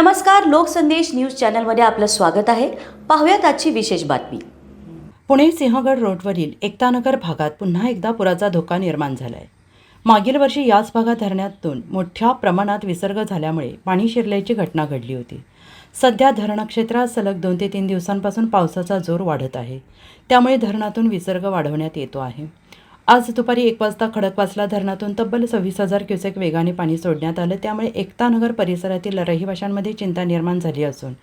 नमस्कार लोकसंदेश न्यूज चॅनलमध्ये आपलं स्वागत आहे. पाहूयात आजची विशेष बातमी. पुणे सिंहगड रोडवरील एकतानगर भागात पुन्हा एकदा पुराचा धोका निर्माण झाला आहे मागील वर्षी याच भागात धरणातून मोठ्या प्रमाणात विसर्ग झाल्यामुळे पाणी शिरल्याची घटना घडली होती. सध्या धरण क्षेत्रात सलग दोन ते तीन दिवसांपासून पावसाचा जोर वाढत आहे. त्यामुळे धरणातून विसर्ग वाढवण्यात येतो आहे. आज दुपारी एक वाजता खडकवासला धरणातून तब्बल सव्वीस हजार क्युसेक वेगाने पाणी सोडण्यात आलं. त्यामुळे एकतानगर परिसरातील रहिवाशांमध्ये चिंता निर्माण झाली असून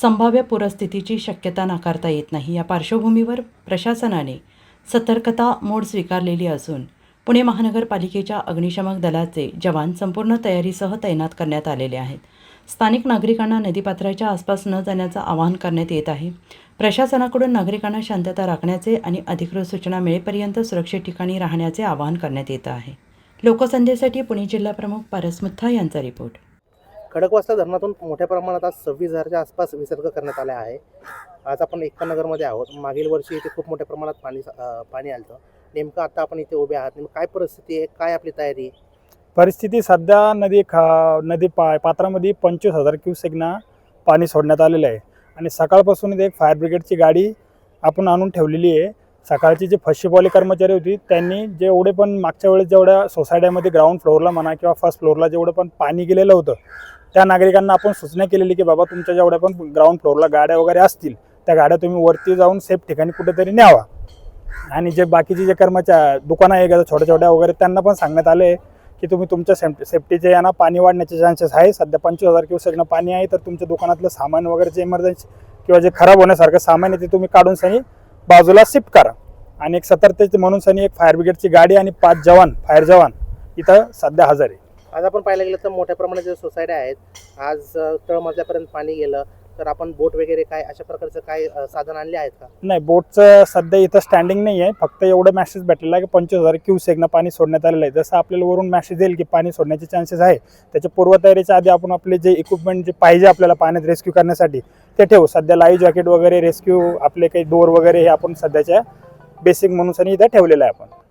संभाव्य पूरस्थितीची शक्यता नाकारता येत नाही. या पार्श्वभूमीवर प्रशासनाने सतर्कता मोड स्वीकारलेली असून पुणे महानगरपालिकेच्या अग्निशमक दलाचे जवान संपूर्ण तयारीसह तैनात करण्यात आलेले आहेत. स्थानिक नागरिकांना नदीपात्राच्या आसपास न जाण्याचं आवाहन करण्यात येत आहे. प्रशासनाकडून नागरिकांना शांतता राखण्याचे आणि अधिकृत सूचना मिळेपर्यंत सुरक्षित ठिकाणी राहण्याचे आवाहन करण्यात येत आहे. लोकसंध्येसाठी पुणे जिल्हा प्रमुख पारस मुथा यांचा रिपोर्ट. खडकवासला धरणातून मोठ्या प्रमाणात आज सव्वीस हजारच्या आसपास विसर्ग करण्यात आला आहे. आज आपण एकानगरमध्ये आहोत. मागील वर्षी इथे खूप मोठ्या प्रमाणात पाणी पाणी आलं नेमकं आता आपण इथे उभे आहात. नेमकं काय परिस्थिती आहे? काय आपली तयारी आहे? परिस्थिती सध्या नदी खा नदी पा पात्रामध्ये पंचवीस हजार क्युसेकना पाणी सोडण्यात आलेलं आहे. आणि सकाळपासून एक फायर ब्रिगेडची गाडी आपण आणून ठेवलेली आहे. सकाळची जी फशीपॉली कर्मचारी होती त्यांनी जेवढे पण मागच्या वेळेस जेवढ्या सोसायट्यामध्ये ग्राउंड फ्लोअरला म्हणा किंवा फर्स्ट फ्लोअरला जेवढं पण पाणी गेलेलं होतं त्या नागरिकांना आपण सूचना केलेली की बाबा तुमच्या जेवढ्या पण ग्राउंड फ्लोअरला गाड्या वगैरे असतील त्या गाड्या तुम्ही वरती जाऊन सेफ ठिकाणी कुठेतरी न्यावा. आणि जे बाकीचे जे कर्मचारी दुकानं आहे छोट्या छोट्या वगैरे त्यांना पण सांगण्यात आले की तुम्ही तुमच्या सेफ्टी सेफ्टीचे यांना पाणी वाढण्याचे चान्सेस आहे. सध्या पंचवीस हजार क्युसेकनं पाणी आहे तर तुमच्या दुकानातलं सामान वगैरे जे इमर्जन्सी किंवा जे खराब होण्यासारखं सामान आहे ते तुम्ही काढून सनी बाजूला शिफ्ट करा. आणि एक सतर्कते म्हणून सनी एक फायर ब्रिगेडची गाडी आणि पाच जवान फायर जवान इथं सध्या हजर. आहे आज आपण पाहायला गेलं तर मोठ्या प्रमाणात ज्या सोसायट्या आहेत आज तळमजल्यापर्यंत पाणी गेलं. तर आपण बोट वगैरे काय अशा प्रकारचं काय साधन आणले आहेत का? नाही बोटचं सध्या इथं स्टँडिंग नाही आहे. फक्त एवढं मॅसेज भेटलेला आहे की पंचवीस हजार क्यूसेकनं पाणी सोडण्यात आलेलं आहे. जसं आपल्याला वरून मॅसेज येईल की पाणी सोडण्याचे चान्सेस आहे त्याच्या पूर्वतयारीच्या आधी आपण आपले जे इक्विपमेंट जे पाहिजे आपल्याला पाण्यात रेस्क्यू करण्यासाठी ते ठेवू. सध्या लाईव्ह जॅकेट वगैरे रेस्क्यू आपले काही डोर वगैरे हे आपण सध्याच्या बेसिक म्हणून इथं ठेवलेलं आहे आपण.